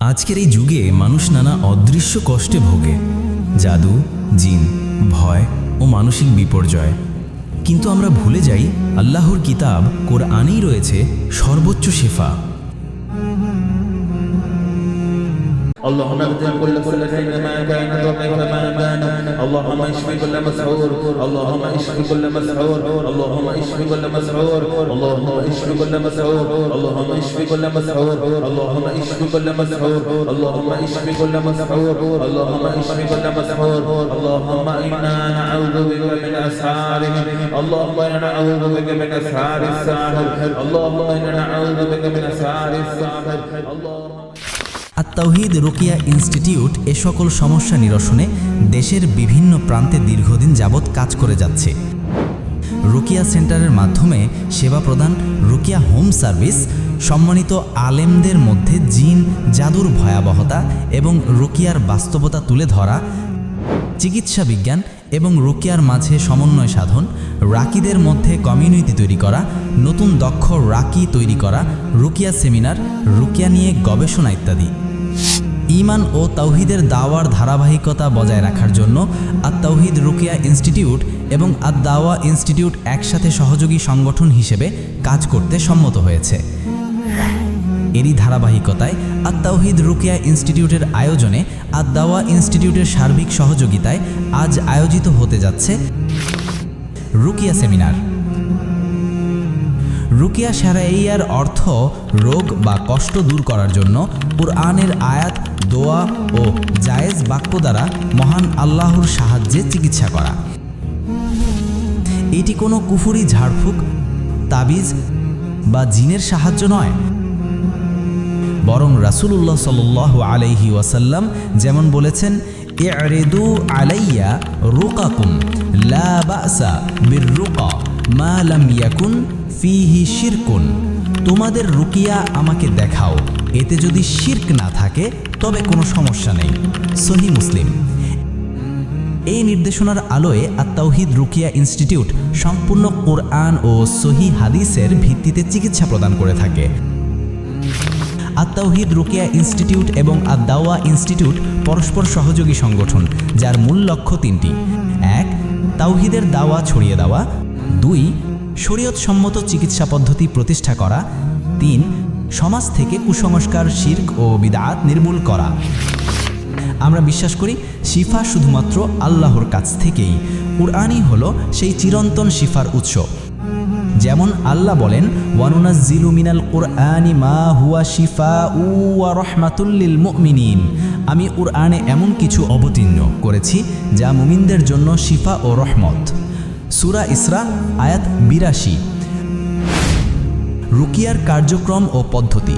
আজকের এই যুগে মানুষ নানা অদৃশ্য কষ্টে ভোগে। জাদু, জিন, ভয় ও মানসিক বিপর্যয়। কিন্তু আমরা ভুলে যাই, আল্লাহর কিতাব, কোরআনেই রয়েছে সর্বোচ্চ শেফা। اللهم ابدل كل كل حين ما كان وكيف ما كان. اللهم اشف كل مسعور اللهم اشف كل مسعور اللهم اشف كل مسعور اللهم اشف كل مسعور اللهم اشف كل مسعور اللهم اشف كل مسعور اللهم اشف كل مسعور اللهم اشف كل مسعور اللهم إنا نعوذ بك من اسحارهم اللهم إنا نعوذ بك من أسحار الساحر. اللهم إنا نعوذ بك من أسحار الساحر. اللهم আত্মাউহিদ রুকিয়া ইনস্টিটিউট এ সকল সমস্যা নিরসনে দেশের বিভিন্ন প্রান্তে দীর্ঘদিন যাবৎ কাজ করে যাচ্ছে। রুকিয়া সেন্টারের মাধ্যমে সেবা প্রদান, রুকিয়া হোম সার্ভিস, সম্মানিত আলেমদের মধ্যে জিন, জাদুর ভয়াবহতা এবং রুকিয়ার বাস্তবতা তুলে ধরা, চিকিৎসা বিজ্ঞান এবং রুকিয়ার মাঝে সমন্বয় সাধন, রাকিদের মধ্যে কমিউনিটি তৈরি করা, নতুন দক্ষ রাকি তৈরি করা, রুকিয়া সেমিনার, রুকিয়া নিয়ে গবেষণা ইত্যাদি। ইমান ও তাওহিদের দাওয়ার ধারাবাহিকতা বজায় রাখার জন্য আত তাওহিদ রুকিয়া ইনস্টিটিউট এবং আদ দাওয়া ইনস্টিটিউট একসাথে সহযোগী সংগঠন হিসেবে কাজ করতে সম্মত হয়েছে। এরই ধারাবাহিকতায় আত্মাউহিদ রুকিয়া ইনস্টিটিউটের আয়োজনে আদাওয়া ইনস্টিটিউটের সার্বিক সহযোগিতায় আজ আয়োজিত হতে যাচ্ছে রুকিয়া সেমিনার। রুকিয়া সারাইয়ার অর্থ রোগ বা কষ্ট দূর করার জন্য কুরআনের আয়াত, দোয়া ও জায়েজ বাক্য দ্বারা মহান আল্লাহর সাহায্যে চিকিৎসা করা। এটি কোনো কুফুরি ঝাড়ফুঁক, তাবিজ বা জিনের সাহায্য নয়। বরং রাসূলুল্লাহ সাল্লাহ আলাইহি ওয়াসাল্লাম যেমন বলেছেন ইরেদু আলাইয়া রুকাকুম, লা বাসা বির রুকা মা লাম ইয়াকুন ফিহি শিরকুন। তোমাদের রুকিয়া আমাকে দেখাও। এতে যদি শির্ক না থাকে, তবে কোনো সমস্যা নেই। সহি মুসলিম। এই নির্দেশনার আলোয় আত্মাউহিদ রুকিয়া ইনস্টিটিউট সম্পূর্ণ কোরআন ও সহি হাদিসের ভিত্তিতে চিকিৎসা প্রদান করে থাকে। আত্মাউহিদ রুকিয়া ইনস্টিটিউট এবং আদাওয়া ইনস্টিটিউট পরস্পর সহযোগী সংগঠন, যার মূল লক্ষ্য তিনটি। এক, তাওহিদের দাওয়া ছড়িয়ে দেওয়া। দুই শরীয়ত সম্মত চিকিৎসা পদ্ধতি প্রতিষ্ঠা করা। তিন, সমাজ থেকে কুসংস্কার, শির্ক ও বিদাত নির্মূল করা। আমরা বিশ্বাস করি, শিফা শুধুমাত্র আল্লাহর কাছ থেকেই। কুরআনই হলো সেই চিরন্তন শিফার উৎস। যেমন আল্লাহ বলেন, ওয়ানুনাজ্জিলু মিনাল কুরআনি মা হুয়া শিফা উ ওয়া রহমাতুল্লিল মুমিনিন। আমি কুরআনে এমন কিছু অবতীর্ণ করেছি, যা মুমিনদের জন্য শিফা ও রহমত। সূরা ইসরা, আয়াত বিরাশি। রুকিয়ার কার্যক্রম ও পদ্ধতি।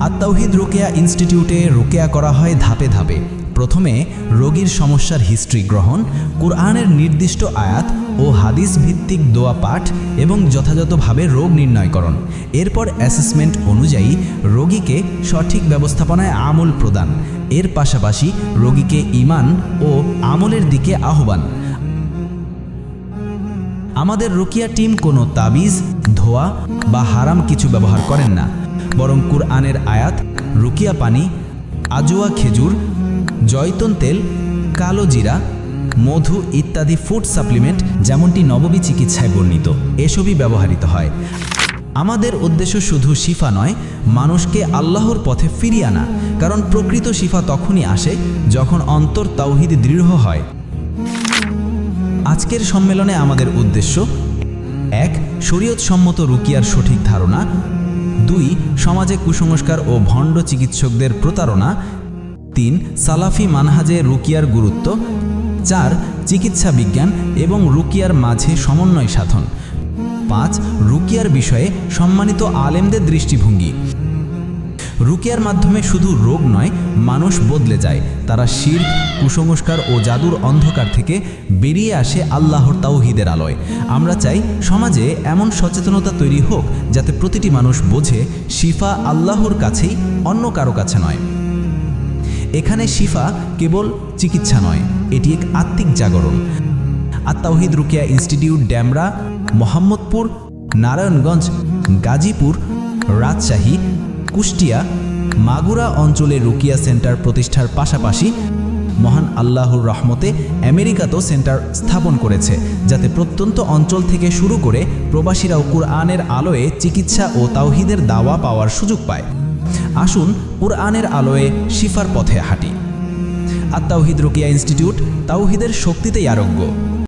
আত্মাউহিদ রুকিয়া ইনস্টিটিউটে রুকিয়া করা হয় ধাপে ধাপে। প্রথমে রোগীর সমস্যার হিস্ট্রি গ্রহণ, কোরআনের নির্দিষ্ট আয়াত ও হাদিস ভিত্তিক দোয়া পাঠ এবং যথাযথভাবে রোগ নির্ণয়করণ। এরপর অ্যাসেসমেন্ট অনুযায়ী রোগীকে সঠিক ব্যবস্থাপনায় আমল প্রদান। এর পাশাপাশি রোগীকে ইমান ও আমলের দিকে আহ্বান। আমাদের রুকিয়া টিম কোনো তাবিজ, ধোয়া বা হারাম কিছু ব্যবহার করেন না। বরং কুরআনের আয়াত, রুকিয়া পানি, আজোয়া খেজুর, জয়তন তেল, কালো জিরা, মধু ইত্যাদি ফুড সাপ্লিমেন্ট যেমনটি নববী চিকিৎসায় বর্ণিত, এসবই ব্যবহৃত হয়। আমাদের উদ্দেশ্য শুধু শিফা নয়, মানুষকে আল্লাহর পথে ফিরিয়ে আনা, কারণ প্রকৃত শিফা তখনই আসে যখন অন্তর তাওহিদ দৃঢ় হয়। আজকের সম্মেলনে আমাদের উদ্দেশ্য, এক শরীয়ত সম্মত রুকিয়ার সঠিক ধারণা, দুই, সমাজে কুসংস্কার ও ভণ্ড চিকিৎসকদের প্রতারণা, তিন, সালাফি মানহাজে রুকিয়ার গুরুত্ব, চার, চিকিৎসা বিজ্ঞান এবং রুকিয়ার মাঝে সমন্বয় সাধন, পাঁচ, রুকিয়ার বিষয়ে সম্মানিত আলেমদের দৃষ্টিভঙ্গি। রুকিয়ার মাধ্যমে শুধু রোগ নয়, মানুষ বদলে যায়। তারা শির কুসংস্কার ও জাদুর অন্ধকার থেকে বেরিয়ে আসে আল্লাহর তাওহিদের আলোয়। আমরা চাই সমাজে এমন সচেতনতা তৈরি হোক যাতে প্রতিটি মানুষ বোঝে শিফা আল্লাহর কাছেই অন্য কারও কাছে নয়। এখানে শিফা কেবল চিকিৎসা নয়, এটি এক আত্মিক জাগরণ। আত্মাউহিদ রুকিয়া ইনস্টিটিউট ড্যামরা, মোহাম্মদপুর, নারায়ণগঞ্জ, গাজীপুর, রাজশাহী কুষ্টিয়া, মাগুরা অঞ্চলে রুকিয়া সেন্টার প্রতিষ্ঠার পাশাপাশি মহান আল্লাহর রহমতে আমেরিকাতেও সেন্টার স্থাপন করেছে, যাতে প্রত্যন্ত অঞ্চল থেকে শুরু করে প্রবাসীরাও কুরআনের আলোয়ে চিকিৎসা ও তাওহিদের দাওয়া পাওয়ার সুযোগ পায়। আসুন কুরআনের আলোয়ে শিফার পথে হাঁটি। আর তাওহিদ রুকিয়া ইনস্টিটিউট তাওহিদের শক্তিতেই আরোগ্য।